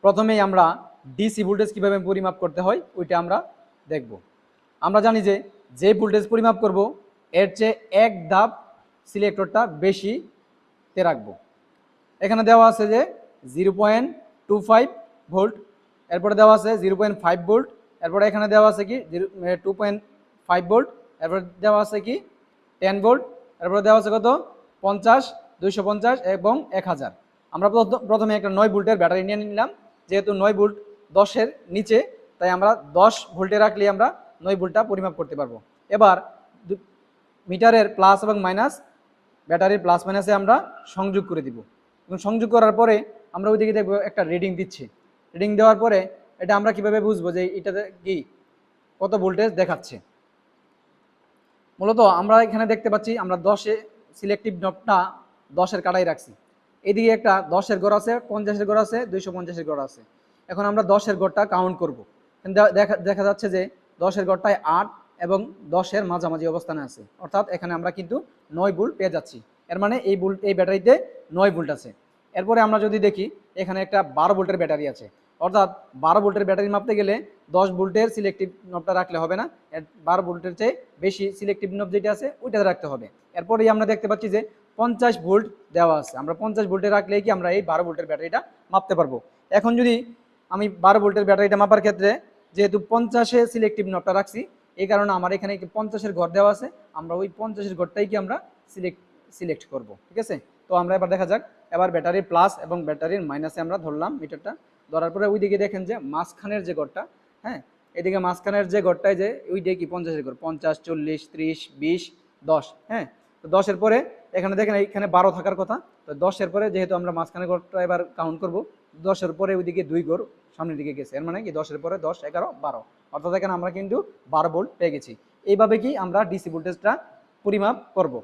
প্রথমেই আমরা DC voltage কীভাবে পরিমাপ করতে হয়, ওইটা আমরা দেখব। আমরা জানি যে যে ভোল্টেজ পরিমাপ করব, এর চেয়ে এক ধাপ সিলেক্টরটা বেশিতে রাখব। এখানে দেওয়া আছে যে zero point two five volt এরপরে দেওয়া আছে জিরো পয়েন্ট ফাইভ ভোল্ট এরপরে এখানে দেওয়া আছে কি টু পয়েন্ট ফাইভ ভোল্ট এরপরে দেওয়া আছে কি টেন ভোল্ট এরপরে দেওয়া আছে কত, পঞ্চাশ, দুইশো পঞ্চাশ এবং এক হাজার। আমরা প্রথ- প্রথমে একটা নয় ভোল্টের ব্যাটারি নিয়ে নিলাম। যেহেতু নয় ভোল্ট দশের নিচে, তাই আমরা দশ ভোল্টে রাখলে আমরা নয় ভোল্টটা পরিমাপ করতে পারব। এবার মিটারের প্লাস এবং মাইনাস, ব্যাটারির প্লাস মাইনাসে আমরা সংযোগ করে দিব। এবং সংযোগ করার পরে আমরা ওইদিকে দেখব একটা রিডিং দিচ্ছে। রিডিং দেওয়ার পরে এটা আমরা কীভাবে বুঝব যে এটাতে কি, কত ভোল্টেজ দেখাচ্ছে? মূলত আমরা এখানে দেখতে পাচ্ছি, আমরা দশে সিলেক্টিভ নবটা দশের কাটাই রাখছি। এদিকে একটা দশের গড় আছে, পঞ্চাশের গড় আছে, দুইশো পঞ্চাশের গড় আছে। এখন আমরা দশের গড়টা কাউন্ট করব। দেখা দেখা যাচ্ছে যে দশের গড়টায় আট এবং দশের মাঝামাঝি অবস্থানে আছে। অর্থাৎ এখানে আমরা কিন্তু নয় ভোল্ট পেয়ে যাচ্ছি। এর মানে এই ভোল্ট এই ব্যাটারিতে নয় ভোল্ট আছে। এরপরে আমরা যদি দেখি, এখানে একটা বারো ভোল্টের ব্যাটারি আছে। অর্থাৎ বারো ভোল্টের ব্যাটারি মাপতে গেলে দশ ভোল্টের সিলেক্টিভ নবটা রাখলে হবে না। বারো ভোল্টের চেয়ে বেশি সিলেক্টিভ নব যেটা আছে ওইটা রাখতে হবে। এরপরেই আমরা দেখতে পাচ্ছি যে পঞ্চাশ ভোল্ট দেওয়া আছে। আমরা পঞ্চাশ ভোল্টে রাখলেই কি আমরা এই বারো ভোল্টের ব্যাটারিটা মাপতে পারব। এখন যদি আমি বারো ভোল্টের ব্যাটারিটা মাপার ক্ষেত্রে যেহেতু পঞ্চাশে সিলেক্টিভ নবটা রাখছি, এই কারণে আমার এখানে কি পঞ্চাশের ঘর দেওয়া আছে, আমরা ওই পঞ্চাশের ঘরটাই কি আমরা সিলেক্ট সিলেক্ট করব, ঠিক আছে? তো আমরা এবার দেখা যাক, এবার ব্যাটারির প্লাস এবং ব্যাটারির মাইনাসে আমরা ধরলাম মিটারটা। ধরার পরে ওইদিকে দেখেন যে মাঝখানের যে ঘরটা হ্যাঁ? এদিকে মাঝখানের যে ঘরটায় যে ওই দিয়ে কি পঞ্চাশের ঘর? পঞ্চাশ, চল্লিশ, ত্রিশ, বিশ, দশ হ্যাঁ? তো দশের পরে এখানে দেখেন, এইখানে বারো থাকার কথা। তো দশের পরে যেহেতু আমরা মাঝখানে ঘরটা এবার কাউন্ট করব, দশের পরে ওইদিকে দুই ঘর সামনের দিকে গেছে। এর মানে কি, দশের পরে দশ, এগারো, বারো। অর্থাৎ এখানে আমরা কিন্তু বারো ভোল্ট পেয়ে গেছি। এইভাবে কি আমরা ডিসি ভোল্টেজটা পরিমাপ করব?